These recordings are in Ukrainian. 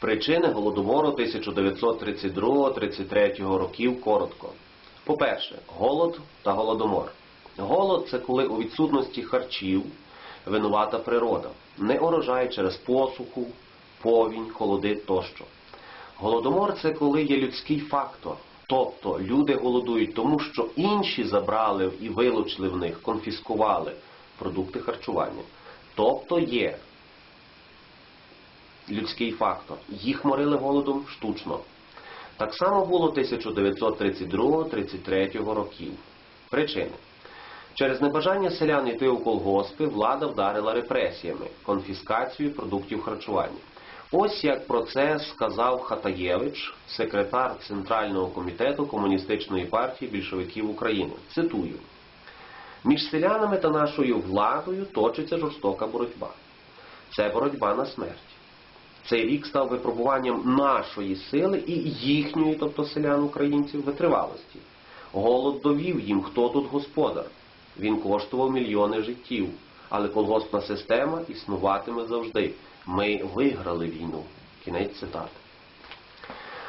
Причини голодомору 1932-33 років коротко. По-перше, голод та голодомор. Голод це коли у відсутності харчів винувата природа, не урожай через посуху, повінь, холоди тощо. Голодомор це коли є людський фактор. Тобто люди голодують тому, що інші забрали і вилучили в них, конфіскували продукти харчування. Тобто є людський фактор. Їх морили голодом штучно. Так само було 1932-33 років. Причини. Через небажання селян йти у колгоспи влада вдарила репресіями, конфіскацією продуктів харчування. Ось як про це сказав Хатаєвич, секретар Центрального комітету Комуністичної партії більшовиків України. Цитую. Між селянами та нашою владою точиться жорстока боротьба. Це боротьба на смерть. Цей рік став випробуванням нашої сили і їхньої, тобто селян українців, витривалості. Голод довів їм, хто тут господар. Він коштував мільйони життів, але колгоспна система існуватиме завжди. Ми виграли війну. Кінець цитати.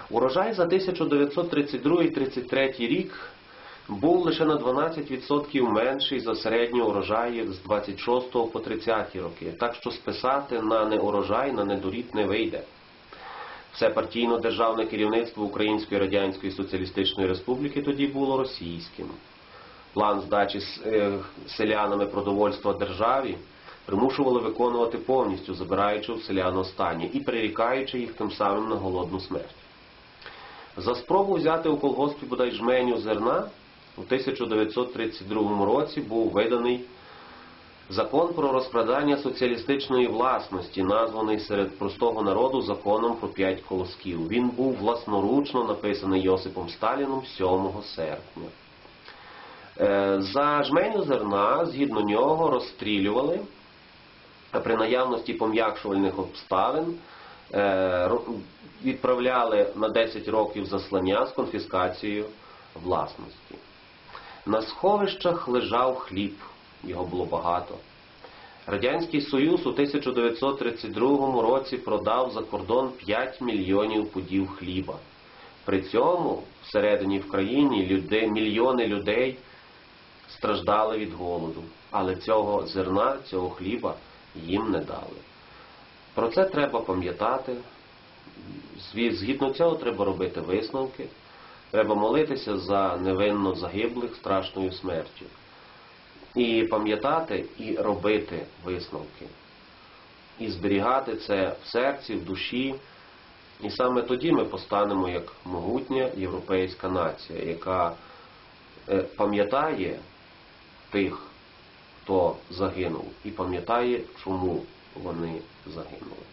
Урожай за 1932-33 рік був лише на 12% менший за середній урожай з 26 по 30 роки. Так що списати на неурожай, на недорід не вийде. Все партійно-державне керівництво Української Радянської Соціалістичної Республіки тоді було російським. План здачі е, селянами продовольства державі примушували виконувати повністю, забираючи в селян останнє і прирікаючи їх тим самим на голодну смерть. За спробу взяти у колгоспі бодай жменю зерна у 1932 році був виданий закон про розкрадання соціалістичної власності, названий серед простого народу законом про п'ять колосків. Він був власноручно написаний Йосипом Сталіном 7 серпня. Е, За жменю зерна, згідно нього, розстрілювали при наявності пом'якшувальних обставин е, відправляли на 10 років заслання з конфіскацією власності. На сховищах лежав хліб, його було багато. Радянський Союз у 1932 році продав за кордон 5 мільйонів пудів хліба. При цьому всередині в країні люди, мільйони людей страждали від голоду, але цього зерна, цього хліба їм не дали. Про це треба пам'ятати. Згідно цього треба робити висновки. Треба молитися за невинно загиблих страшною смертю. І пам'ятати і робити висновки. І зберігати це в серці, в душі. І саме тоді ми постанемо як могутня європейська нація, яка е, пам'ятає тих, хто загинув, і пам'ятає, чому вони загинули.